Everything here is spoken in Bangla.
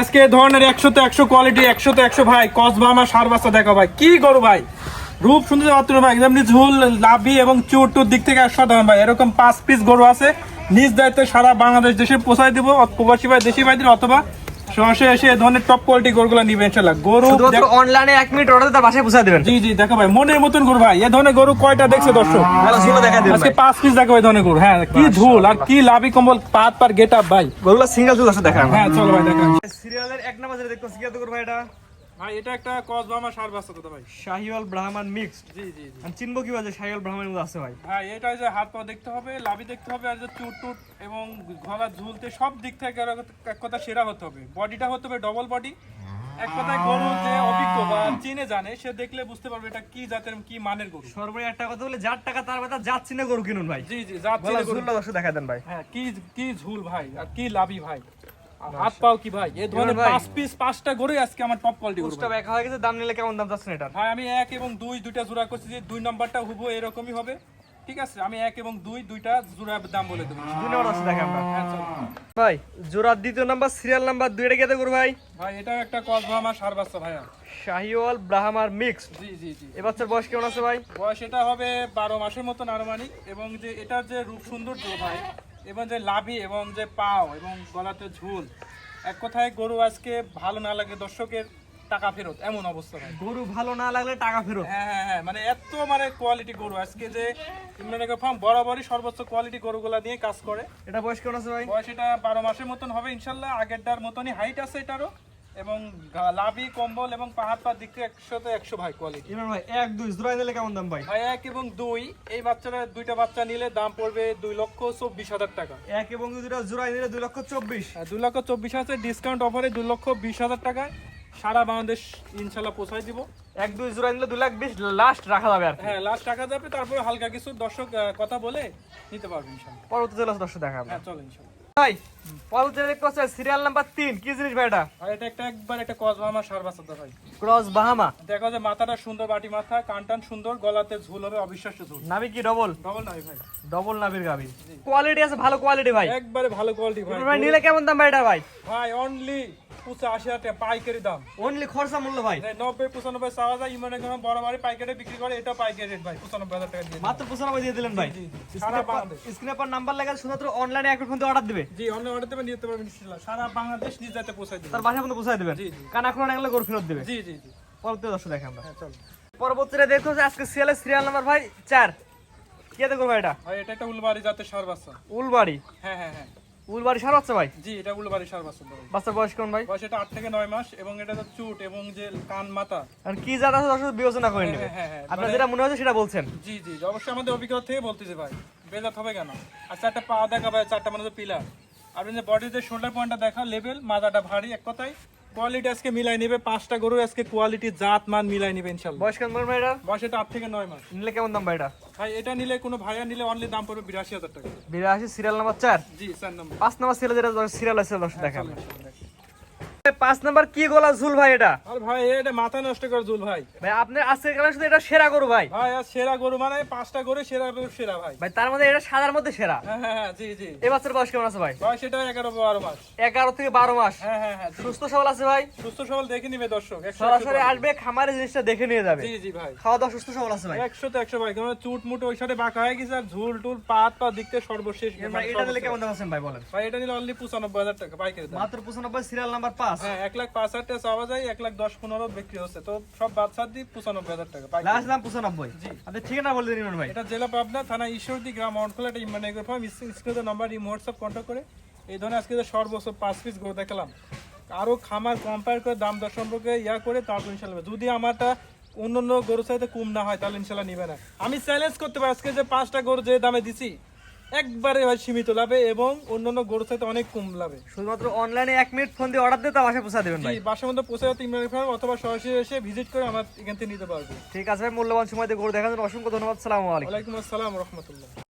আজকে ধরনের একশো তো একশো কোয়ালিটি একশো তো একশো ভাই কসবা আমার সার বাচ্চা দেখো ভাই, কি করো ভাই? রূপ সুন্দর অত ভাই যেমনি ঝুল লাভি এবং চুর টুর দিক থেকে সাধারণ ভাই, এরকম পাঁচ পিস গরু আছে, নিজ দায়িত্বে সারা বাংলাদেশ দেশে পৌঁছায় দিব প্রবাসী ভাই, দেশি ভাইদের অথবা সরাসরি এসে ধরনের টপ কোয়ালিটি গরুগুলো নিবে ইনশাল্লাহ গরু অনলাইনে এক মিনিট অর্ডার তার বাসায় পৌঁছে দেবেন। জি জি দেখো ভাই মনের মতন গরু ভাই এ ধরনের গরু কয়টা দেখছে দর্শক? ভালো ছিল দেখা দিবেন আজকে পাঁচ পিস দেখো এই ধরনের গরু। হ্যাঁ কি ধুল আর কি লাভি কম্বল পাত পার গেট আপ ভাই। গরুগুলো সিঙ্গেল চুল আছে দেখা হ্যাঁ চলো ভাই দেখা সিরিয়ালের এক নাম্বার যেটা গরু ভাই এটা? ভাই এটা একটা সার বাচ্চা দাদা ভাই। শাহিওয়াল ব্রাহ্মণ মিক্সড জি জি জি। আমি চিনবো কি বাজে শাহিওয়াল ব্রাহ্মণের মধ্যে আছে ভাই? ভাই এটা যে হাত পা দেখতে হবে লাভি দেখতে হবে আর যে চুট টুট এবং গলা ঝুলতে সব দিক থেকে এক কথা সেরা হতে হবে। বডিটা হতে হবে ডবল বডি এক কথায় গরু যে অভিজ্ঞ বা চিনে জানে সে দেখলে বুঝতে পারবে এটা কি জাতের কি মানের গরু। সর্বোচ্চ একটা কথা বলে যার টাকা তার কথা যার চিনে গরু কিনুন ভাই। জি জি জাত চিনে গরু। দেখা দেন ভাই। হ্যাঁ কি কি ঝুল ভাই আর কি লাভি ভাই। হাত পাও কি ভাই? এই ধরনের পাঁচ পিস পাঁচটা আজকে আমার টপ কোয়ালিটি। হয়ে গেছে দাম নিলে কেমন দাম যাচ্ছেন এটা ভাই আমি এক এবং দুই দুইটা জোড়া করছি যে দুই নাম্বারটা হুবো এরকমই হবে। ঠিক আছে? আমি এক এবং দুই দুইটা জোড়া দাম বলে দেবো। দুই নম্বর আমরা। হ্যাঁ ভাই জোড়ার দ্বিতীয় নাম্বার সিরিয়াল নাম্বার দুইটা কেটে করব ভাই? ভাই এটা একটা কসবা আমার সার বাচ্চা ভাইয়া। শাহিওয়াল ব্রাহ্মার মিক্সড জি জি জি। এ বাচ্চার বয়স কেমন আছে ভাই? বয়স এটা হবে বারো মাসের মতন আনুমানিক এবং যে এটার যে রূপ সৌন্দর্য ভাই এবং যে লাভি এবং যে পাও এবং গলাতে ঝুল এক কথায় গরু আজকে ভালো না লাগে দর্শকের টাকা ফেরত এমন অবস্থা ভাই। গরু ভালো না লাগলে টাকা ফেরত। হ্যাঁ হ্যাঁ হ্যাঁ মানে এত মানে কোয়ালিটি গরু আজকে যে ইমরান ফার্ম বরাবরই সর্বোচ্চ কোয়ালিটি গরুগুলা নিয়ে কাজ করে। এটা বয়স কেমন আছে ভাই? বয়স এটা বারো মাসের মতন হবে ইনশাল্লাহ আগেরটার মতনই হাইট আছে এটারও। এবং লাভি কম্বল এবং পাহাড় পা দিক থেকে একশোতে একশো ভাই কোয়ালিটি ইমরান ভাই এক দুই জোড়াই দিলে কেমন দাম ভাই? ভাই এক এবং দুই এই বাচ্চারা দুইটা বাচ্চা নিলে দাম পড়বে দুই লক্ষ চব্বিশ হাজার টাকা। এক এবং দুইটা জোড়াই নিলে দুই লক্ষ চব্বিশ। আর দুই লক্ষ চব্বিশ হাজার ডিসকাউন্ট অফারে দুই লক্ষ বিশ হাজার টাকায় সারা বাংলাদেশ ইনশাল্লাহ পৌঁছাই দিব। এক দুই জোড়াই নিলে দুই লাখ বিশ লাস্ট রাখা যাবে আর হ্যাঁ লাস্ট টাকা যাবে তারপরে হালকা কিছু দর্শক কথা বলে নিতে পারবে ইনশাল্লাহ। পরবর্তী জেলা দর্শক দেখা হ্যাঁ চলো ইনশাল্লাহ। ভাই সিরিয়াল নাম্বার 3 কি জিনিস ভাই এটা? এটা একটা একবার একটা ক্রস বাহামা সার ভাই। ক্রস বাহামা? দেখো যে মাথাটা সুন্দর বাটি মাথা কানটান সুন্দর গলাতে ঝুল হবে অবিশ্বাস্য ঝুল। কি ডবল ডবল ভাই। ডবল নাবির গাবি কোয়ালিটি আছে ভালো কোয়ালিটি ভাই। একবারে ভালো কোয়ালিটি ভাই। ভাই নিলে কেমন দাম ভাই এটা ভাই? ভাই অনলি পঁচাশি হাজার টাকা পাইকারি দাম। অনলি খরচা মূল্য ভাই। নব্বই পঁচানব্বই চাওয়া যায় ইমানে কোনো বড় বাড়ি পাইকারি বিক্রি করে এটা পাইকারি রেট ভাই পঁচানব্বই হাজার টাকা দিয়ে মাত্র পঁচানব্বই দিয়ে দিলেন ভাই। সারা বাংলাদেশ। স্ক্রিনে পর নাম্বার আছে, শুধুমাত্র অনলাইনে এক ফোন অর্ডার দিবে। জি অনলাইন অর্ডার দেবেন নিতে পারবেন সারা বাংলাদেশ নিজ যাতে পৌঁছাই দেবে। তার বাসায় পর্যন্ত পৌঁছায় দিবেন। এখন গরু ফেরত দিবে। জি জি জি। পরবর্তী দর্শক দেখে আমরা। হ্যাঁ চলো। পরবর্তীতে দেখো যে আজকে সিরিয়ালের সিরিয়াল নাম্বার ভাই চার। কে দেখো ভাই এটা? ভাই এটা একটা উলবাড়ি জাতের সার বাচ্চা। উলবাড়ি। হ্যাঁ হ্যাঁ হ্যাঁ। উলবাড়ি সার হচ্ছে ভাই? জি এটা উলবাড়ি সার বাচ্চা ভাই। বয়স কেমন ভাই? বয়স এটা আট থেকে নয় মাস এবং এটা তো চুট এবং যে কান মাথা। আর কি জাত আছে দর্শক বিবেচনা করে নেবে। হ্যাঁ, হ্যাঁ, আপনার মানে- যেটা মনে হচ্ছে সেটা বলছেন। জি জি অবশ্যই আমাদের অভিজ্ঞতা থেকে বলতেছে ভাই। বেজাত হবে কেন? আর চারটা পা দেখা ভাই চারটা মানে পিলার। যে বডিতে শোল্ডার পয়েন্টটা দেখা লেভেল মাথাটা ভারী এক কথায়। কোয়ালিটি আজকে মিলাই নেবে পাঁচটা গরু আজকে কোয়ালিটি জাত মান মিলাই নেবে ইনশাল্লাহ। বয়স কেমন ভাই এটা বয়স এটা আট থেকে নয় মাস। নিলে কেমন দাম ভাই এটা ভাই এটা নিলে কোনো ভাইয়া নিলে অনলি দাম পড়বে বিরাশি হাজার টাকা। বিরাশি সিরিয়াল নাম্বার চার? জি স্যার নাম্বার পাঁচ নাম্বার সিরিয়াল যেটা সিরিয়াল আছে দর্শক পাঁচ নাম্বার কি গলা ঝুল ভাই এটা? আর ভাই এটা মাথা নষ্ট করে জুল ভাই। ভাই আপনার আজকের কারণে শুধু এটা সেরা গরু ভাই। ভাই আর সেরা গরু মানে পাঁচটা গরু সেরা সেরা ভাই। ভাই তার মধ্যে এটা সাদার মধ্যে সেরা। হ্যাঁ হ্যাঁ হ্যাঁ জি জি। এ বয়স কেমন আছে ভাই? বয়স এটা এগারো বারো মাস। এগারো থেকে বারো মাস। হ্যাঁ হ্যাঁ হ্যাঁ সুস্থ সবল আছে ভাই? সুস্থ সবল দেখে নিবে দর্শক সরাসরি আসবে খামারের জিনিসটা দেখে নিয়ে যাবে। জি জি ভাই। খাওয়া দাওয়া সুস্থ সবল আছে ভাই? একশো তো একশো ভাই কারণ চুট মুট ওই সাথে বাঁকা হয়ে গেছে আর ঝুল টুল পাত পা দিকতে সর্বশেষ এটা দিলে কেমন দাম আছেন ভাই বলেন? ভাই এটা নিলে অনলি পঁচানব্বই হাজার টাকা পাইকারি মাত্র পঁচানব্বই সিরিয়াল নাম্বার পাঁচ। হ্যাঁ এক লাখ পাঁচ হাজার টাকা চাওয়া যায় এক লাখ দশ পনেরো বিক্রি হচ্ছে। তো সব বাচ্চার দিয়ে পঁচানব্বই হাজার টাকা লাস্ট দাম পঁচানব্বই। আপনি ঠিকানা বলে দিন ভাই। এটা জেলা পাবনা থানা ঈশ্বরদী গ্রাম অনখোলা এটা ইমান ফার্ম। স্ক্রিনে নাম্বার এই হোয়াটসঅ্যাপ কন্ট্যাক্ট করে। এই ধরনের আজকে সর্বোচ্চ পাঁচ পিস গরু দেখালাম। আরও খামার কম্পেয়ার করে দাম দর সম্পর্কে ইয়া করে তারপর ইনশাল্লাহ যদি আমারটা অন্য অন্য গরুর সাথে কম না হয় তাহলে ইনশাল্লাহ নিবে না। আমি চ্যালেঞ্জ করতে পারি আজকে যে পাঁচটা গরু যে দামে দিছি। একবারে হয় সীমিত লাভে এবং অন্যান্য গরু গরুর সাথে অনেক কম লাভে। শুধুমাত্র অনলাইনে এক মিনিট ফোন দিয়ে অর্ডার দিয়ে তা বাসায় পৌঁছা দেবেন ভাই। বাসার মধ্যে পৌঁছে যাতে ইমরান ফার্ম অথবা সরাসরি এসে ভিজিট করে আমার এখান থেকে নিতে পারবে। ঠিক আছে ভাই মূল্যবান সময় দিয়ে গরু দেখার জন্য অসংখ্য ধন্যবাদ সালাম আলাইকুম। আসসালাম রহমতুল্লাহ।